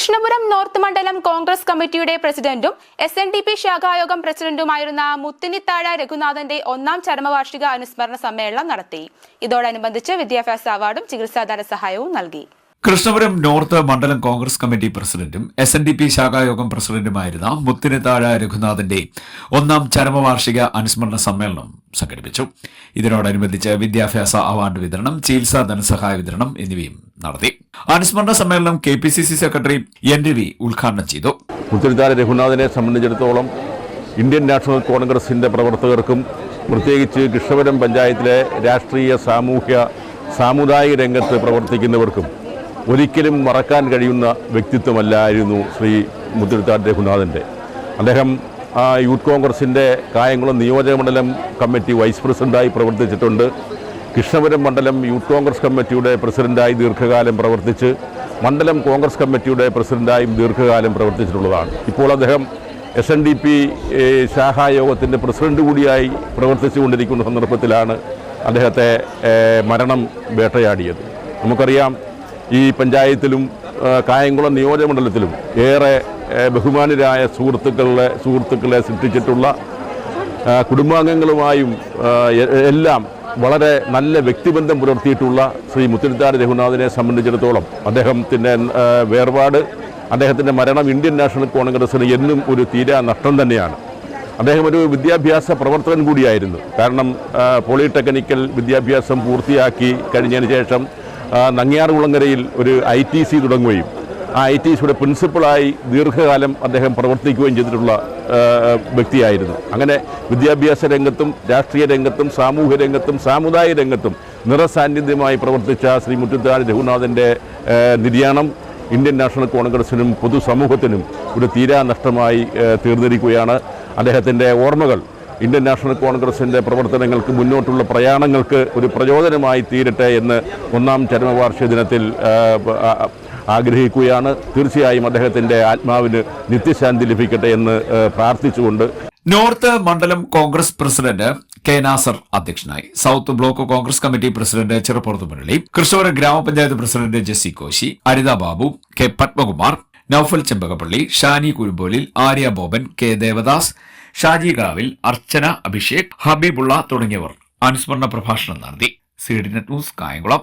Krishnapuram north മണ്ഡലം കോൺഗ്രസ് കമ്മിറ്റിയുടെ പ്രസിഡന്റും എസ് എൻ ഡി പി ശാഖായോഗം പ്രസിഡന്റുമായിരുന്ന മുത്തിനിത്താഴ രഘുനാഥന്റെ ഒന്നാം ചരമവാർഷിക അനുസ്മരണ സമ്മേളനം നടത്തി. ഇതോടനുബന്ധിച്ച് വിദ്യാഭ്യാസ അവാർഡും ചികിത്സാ ധനസഹായവും നൽകി. കൃഷ്ണപുരം നോർത്ത് മണ്ഡലം കോൺഗ്രസ് കമ്മിറ്റി പ്രസിഡന്റും എസ് എൻ ഡി പി ശാഖായോഗം പ്രസിഡന്റുമായിരുന്ന മുത്തിനിത്താഴ രഘുനാഥന്റെ ഒന്നാം ചരമവാർഷിക അനുസ്മരണ സമ്മേളനം സംഘടിപ്പിച്ചു. ഇതിനോടനുബന്ധിച്ച് വിദ്യാഭ്യാസ അവാർഡ് വിതരണം ചികിത്സാ ധനസഹായ വിതരണം എന്നിവയും നടത്തി. അനുസ്മരണ സമ്മേളനം K P C C secretary N Ravi ഉദ്ഘാടനം ചെയ്തു. മുത്തിരിത്താര രഘുനാഥനെ സംബന്ധിച്ചിടത്തോളം ഇന്ത്യൻ നാഷണൽ കോൺഗ്രസിന്റെ പ്രവർത്തകർക്കും പ്രത്യേകിച്ച് കൃഷ്ണപുരം പഞ്ചായത്തിലെ രാഷ്ട്രീയ സാമൂഹ്യ സാമുദായിക രംഗത്ത് പ്രവർത്തിക്കുന്നവർക്കും ഒരിക്കലും മറക്കാൻ കഴിയുന്ന വ്യക്തിത്വമല്ലായിരുന്നു ശ്രീ മുത്തലിത്താട് രഘുനാഥന്റെ അദ്ദേഹം യൂത്ത് കോൺഗ്രസിന്റെ കായംകുളം നിയോജക മണ്ഡലം കമ്മിറ്റി വൈസ് പ്രസിഡന്റായി പ്രവർത്തിച്ചിട്ടുണ്ട്. കൃഷ്ണപുരം മണ്ഡലം യൂത്ത് കോൺഗ്രസ് കമ്മിറ്റിയുടെ പ്രസിഡന്റായി ദീർഘകാലം പ്രവർത്തിച്ച് മണ്ഡലം കോൺഗ്രസ് കമ്മിറ്റിയുടെ പ്രസിഡന്റായും ദീർഘകാലം പ്രവർത്തിച്ചിട്ടുള്ളതാണ്. ഇപ്പോൾ അദ്ദേഹം എസ് എൻ ഡി പി ശാഖായോഗത്തിന്റെ പ്രസിഡന്റ് കൂടിയായി പ്രവർത്തിച്ചുകൊണ്ടിരിക്കുന്ന സന്ദർഭത്തിലാണ് അദ്ദേഹത്തെ മരണം വേട്ടയാടിയത്. നമുക്കറിയാം ഈ പഞ്ചായത്തിലും കായംകുളം നിയോജകമണ്ഡലത്തിലും ഏറെ ബഹുമാനരായ സുഹൃത്തുക്കളെ സുഹൃത്തുക്കളെ സൃഷ്ടിച്ചിട്ടുള്ള കുടുംബാംഗങ്ങളുമായും എല്ലാം വളരെ നല്ല വ്യക്തിബന്ധം പുലർത്തിയിട്ടുള്ള ശ്രീ മുത്തിരിത്താട് രഘുനാഥിനെ സംബന്ധിച്ചിടത്തോളം അദ്ദേഹത്തിന്റെ വേർപാട് അദ്ദേഹത്തിന്റെ മരണം ഇന്ത്യൻ നാഷണൽ കോൺഗ്രസ്സിന് എന്നും ഒരു തീരാ നഷ്ടം തന്നെയാണ്. അദ്ദേഹം ഒരു വിദ്യാഭ്യാസ പ്രവർത്തകൻ കൂടിയായിരുന്നു. കാരണം പോളിടെക്നിക്കൽ വിദ്യാഭ്യാസം പൂർത്തിയാക്കി കഴിഞ്ഞതിന് ശേഷം നങ്ങിയാർകുളങ്ങരയിൽ ഒരു ഐ ടി സി തുടങ്ങുകയും ഐ ടി സിയുടെ പ്രിൻസിപ്പളായി ദീർഘകാലം അദ്ദേഹം പ്രവർത്തിക്കുകയും ചെയ്തിട്ടുള്ള വ്യക്തിയായിരുന്നു. അങ്ങനെ വിദ്യാഭ്യാസ രംഗത്തും രാഷ്ട്രീയ രംഗത്തും സാമൂഹ്യ രംഗത്തും സാമുദായിക രംഗത്തും നിറസാന്നിധ്യമായി പ്രവർത്തിച്ച ശ്രീ മുറ്റുത്താൻ രഘുനാഥന്റെ നിര്യാണം ഇന്ത്യൻ നാഷണൽ കോൺഗ്രസിനും പൊതുസമൂഹത്തിനും ഒരു തീരാ നഷ്ടമായി തീർന്നിരിക്കുകയാണ്. അദ്ദേഹത്തിന്റെ ഓർമ്മകൾ ഇന്ത്യൻ നാഷണൽ കോൺഗ്രസിന്റെ പ്രവർത്തനങ്ങൾക്ക് മുന്നോട്ടുള്ള പ്രയാണങ്ങൾക്ക് ഒരു പ്രചോദനമായി തീരട്ടെ എന്ന് ഒന്നാം ചരമവാർഷിക ദിനത്തിൽ ആഗ്രഹിക്കുകയാണ്. തീർച്ചയായും അദ്ദേഹത്തിന്റെ ആത്മാവിന് നിത്യശാന്തി ലഭിക്കട്ടെ എന്ന് പ്രാർത്ഥിച്ചുകൊണ്ട്. നോർത്ത് മണ്ഡലം കോൺഗ്രസ് പ്രസിഡന്റ് കെ നാസർ അധ്യക്ഷനായി. South block Congress committee president Cheruppurathu Murali കൃഷ്ണവര ഗ്രാമപഞ്ചായത്ത് president Jessy Koshy Aritha Babu K Padmakumar Naufal Chempakappally Shani Kurumpolil Arya Boban K Devadas Shaji Kavil Archana Abhishek Habeebulla തുടങ്ങിയവർ അനുസ്മരണ പ്രഭാഷണം നടത്തി. CD net news Kayamkulam.